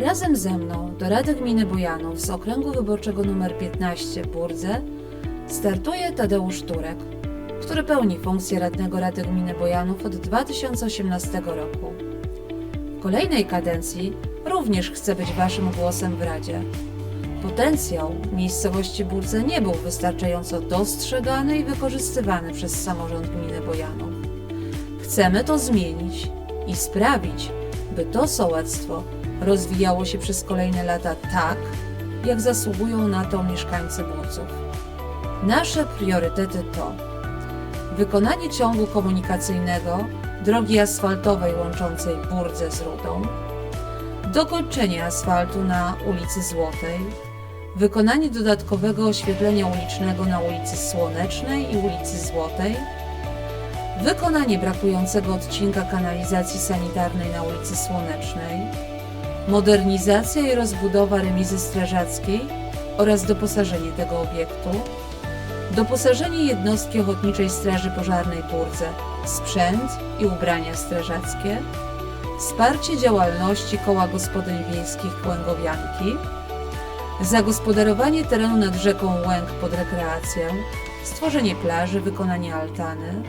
Razem ze mną do Rady Gminy Bojanów z okręgu wyborczego nr 15 w Burdze startuje Tadeusz Turek, który pełni funkcję radnego Rady Gminy Bojanów od 2018 roku. W kolejnej kadencji również chce być Waszym głosem w Radzie. Potencjał miejscowości Burdze nie był wystarczająco dostrzegany i wykorzystywany przez samorząd gminy Bojanów. Chcemy to zmienić i sprawić, by to sołectwo rozwijało się przez kolejne lata tak, jak zasługują na to mieszkańcy Burdzów. Nasze priorytety to wykonanie ciągu komunikacyjnego drogi asfaltowej łączącej Burdzę z Rudą, dokończenie asfaltu na ulicy Złotej, wykonanie dodatkowego oświetlenia ulicznego na ulicy Słonecznej i ulicy Złotej, wykonanie brakującego odcinka kanalizacji sanitarnej na ulicy Słonecznej, modernizacja i rozbudowa remizy strażackiej oraz doposażenie tego obiektu, doposażenie jednostki Ochotniczej Straży Pożarnej Burdze, sprzęt i ubrania strażackie, wsparcie działalności Koła Gospodyń Wiejskich Łęgowianki, zagospodarowanie terenu nad rzeką Łęk pod rekreację, stworzenie plaży, wykonanie altany,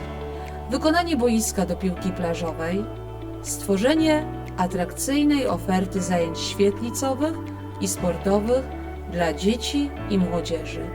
wykonanie boiska do piłki plażowej, stworzenie atrakcyjnej oferty zajęć świetlicowych i sportowych dla dzieci i młodzieży.